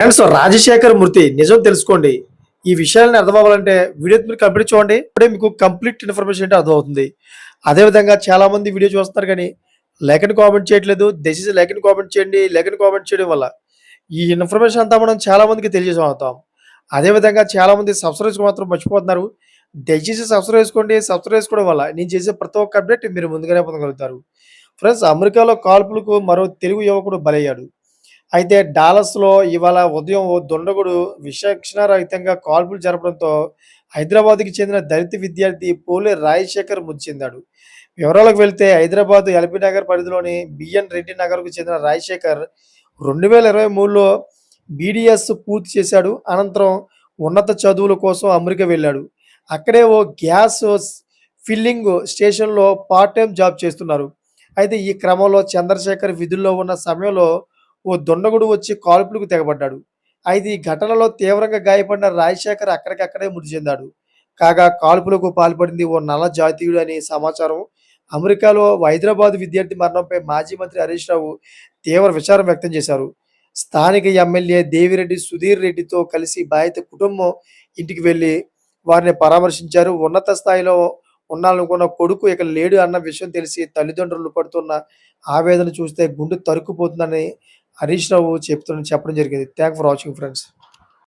Friends Rajasekhar మృతి నిజం తెలుసుకోండి. ఈ విషయాలను అర్థం అవ్వాలంటే వీడియో మీరు కంప్లీట్ చూడండి. ఇప్పుడే మీకు కంప్లీట్ ఇన్ఫర్మేషన్ అంటే అర్థమవుతుంది. అదేవిధంగా చాలామంది వీడియో చూస్తున్నారు కానీ లేఖను కామెంట్ చేయట్లేదు. దయచేసి లేఖను కామెంట్ చేయండి. లేఖను కామెంట్ చేయడం వల్ల ఈ ఇన్ఫర్మేషన్ అంతా మనం చాలామందికి తెలియజేస్తాం అదేవిధంగా చాలామంది సబ్స్క్రైబ్స్ మాత్రం మర్చిపోతున్నారు. దయచేసి సబ్స్క్రైబ్ చేసుకోండి. సబ్స్క్రైబ్ చేసుకోవడం వల్ల నేను చేసే ప్రతి ఒక్క అప్డేట్ మీరు ముందుగానే పొందగలుగుతారు. ఫ్రెండ్స్ అమెరికాలో కాల్పులకు మరో తెలుగు యువకుడు బలయ్యాడు. అయితే డాలస్లో ఇవాళ ఉదయం ఓ దుండగుడు విచక్షణారహితంగా కాల్పులు జరపడంతో హైదరాబాద్కి చెందిన దళిత విద్యార్థి పోలే రాజశేఖర్ మృతి చెందాడు వివరాలకు వెళ్తే హైదరాబాద్ ఎల్బీ నగర్ పరిధిలోని బిఎన్ రెడ్డి నగర్కు చెందిన రాజశేఖర్ రెండు వేల ఇరవై మూడులో బీడిఎస్ పూర్తి చేశాడు. అనంతరం ఉన్నత చదువుల కోసం అమెరికా వెళ్ళాడు. అక్కడే ఓ గ్యాస్ ఫిల్లింగ్ స్టేషన్లో పార్ట్ టైం జాబ్ చేస్తున్నారు. అయితే ఈ క్రమంలో చంద్రశేఖర్ విధుల్లో ఉన్న సమయంలో ఓ దుండగుడు వచ్చి కాల్పులకు తెగబడ్డాడు. అయితే ఈ ఘటనలో తీవ్రంగా గాయపడిన రాజశేఖర్ అక్కడికక్కడే మృతి చెందాడు. కాగా కాల్పులకు పాల్పడింది ఓ నల్ల జాతీయుడు అనే సమాచారం అమెరికాలో హైదరాబాద్ విద్యార్థి మరణంపై మాజీ మంత్రి హరీష్ రావు తీవ్ర విచారం వ్యక్తం చేశారు. స్థానిక ఎమ్మెల్యే దేవిరెడ్డి సుధీర్ రెడ్డితో కలిసి బాధిత కుటుంబం ఇంటికి వెళ్ళి వారిని పరామర్శించారు. ఉన్నత స్థాయిలో ఉండాలనుకున్న కొడుకు ఇక లేడు అన్న విషయం తెలిసి తల్లిదండ్రులు పడుతున్న ఆవేదన చూస్తే గుండె తరుక్కుపోతుందని హరీష్ రావు చెప్తున్న చెప్పడం జరిగింది థ్యాంక్ ఫర్ వాచింగ్ ఫ్రెండ్స్